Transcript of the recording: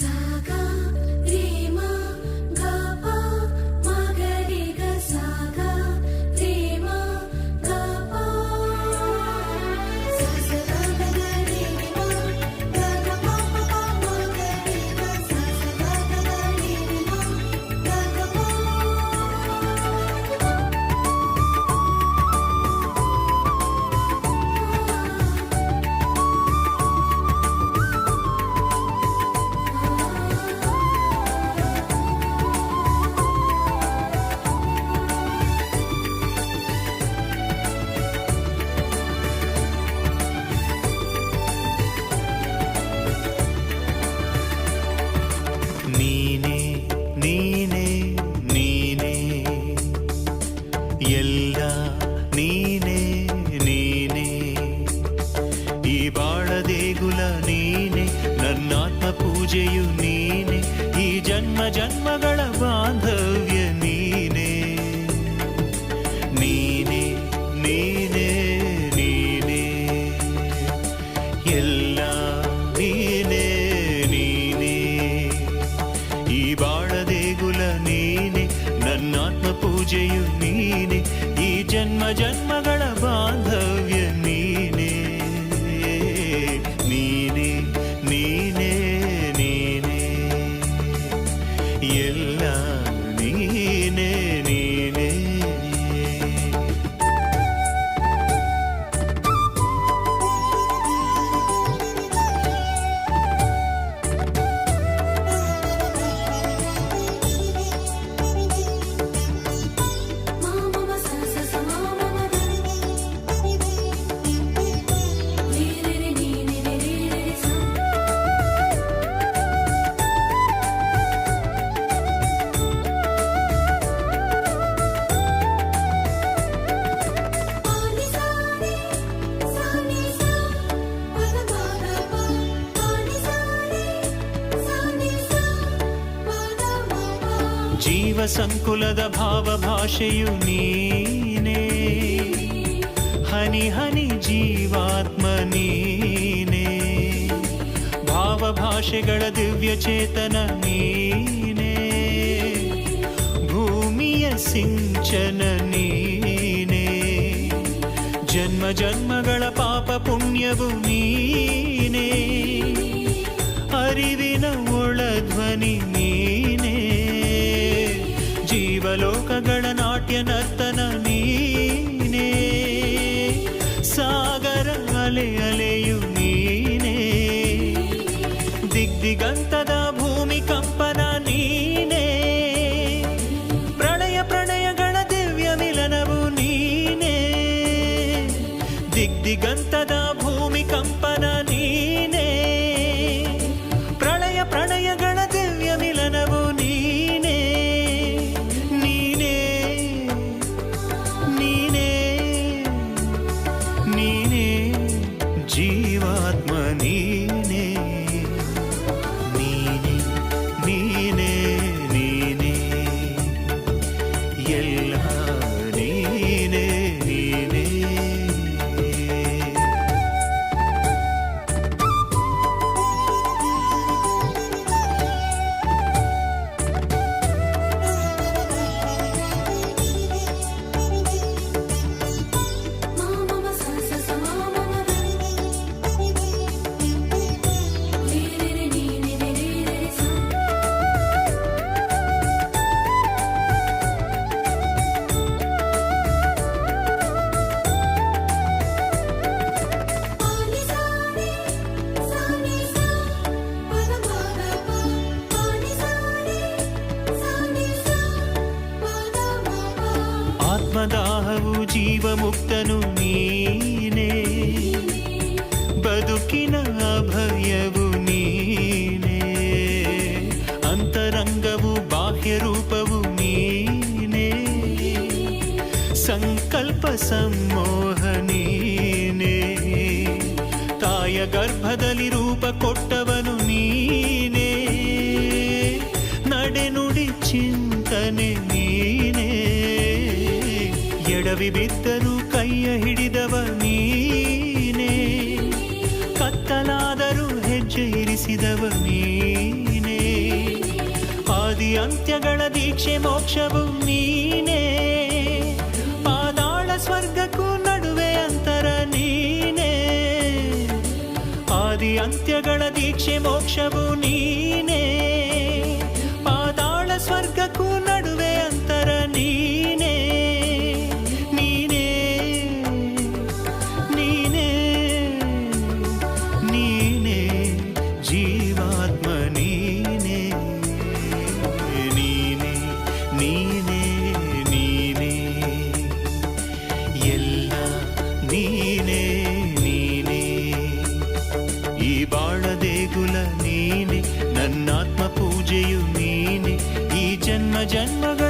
Sun. ನೀನೇ ನೀನೇ ನೀನೇ. ಎಲ್ಲ ನೀನೇ ನೀನೇ. ಈ ನೀನೆ ಪೂಜೆಯು ನೀನೇ. ಈ ಜನ್ಮ ಜನ್ಮಗಳ ಬಾಂಧವ್ಯ ಪೂಜೆಯು ನೀನೆ ಈ ಜನ್ಮ ಜನ್ಮಗಳ ಬಾಂಧವ್ಯ ನೀನೆ ನೀನೆ ನೀನೆ ನೀನೆ ಎಲ್ಲ ನೀನೆ ನೀನೆ ಜೀವ ಸಂಕುಲದ ಭಾವ ಭಾಷೆಯು ನೀನೇ ಹನಿ ಹನಿ ಜೀವಾತ್ಮ ನೀನೇ ಭಾವ ಭಾಷೆಗಳ ದಿವ್ಯ ಚೇತನ ನೀನೇ ಭೂಮಿಯ ಸಿಂಚನ ನೀನೇ ಜನ್ಮ ಜನ್ಮಗಳ ಪಾಪ ಪುಣ್ಯವು ನೀನೇ ಜೀವಲೋಕಗಳ ನಾಟ್ಯ ನರ್ತನ மணி ಜೀವಮುಕ್ತನು ನೀನೇ ಬದುಕಿನ ಅಭಯವು ನೀನೇ ಅಂತರಂಗವು ಬಾಹ್ಯ ರೂಪವು ನೀನೇ ಸಂಕಲ್ಪ ಸಮ್ಮೋಹ ನೀನೇ ತಾಯ ಗರ್ಭದಲ್ಲಿ ರೂಪ ಕೊಟ್ಟವನು ನೀನೇ ನಡೆನುಡಿ ಚಿಂತನೆ ನೀನೇ ಎಡವಿ ಬಿದ್ದರೂ ಕೈಯ ಹಿಡಿದವ ನೀನೇ. ಕತ್ತಲಾದರೂ ಹೆಜ್ಜೆ ಇರಿಸಿದವ ನೀನೇ. ಆದಿ ಅಂತ್ಯಗಳ ದೀಕ್ಷೆ ಮೋಕ್ಷವು ನೀನೇ. ಪಾದಾಳ ಸ್ವರ್ಗಕ್ಕೂ ನಡುವೆ ಅಂತರ ನೀನೇ. ಆದಿ ಅಂತ್ಯಗಳ ದೀಕ್ಷೆ ಮೋಕ್ಷವು ನೀನೇ. ನೀನೇ ನೀನೇ ಎಲ್ಲ ನೀನೇ ನೀನೇ ಈ ಬಾಳ ದೇಗುಲ ನೀನೆ ನನ್ನಾತ್ಮ ಪೂಜೆಯು ನೀನೆ ಈ ಜನ್ಮ ಜನ್ಮಗಳ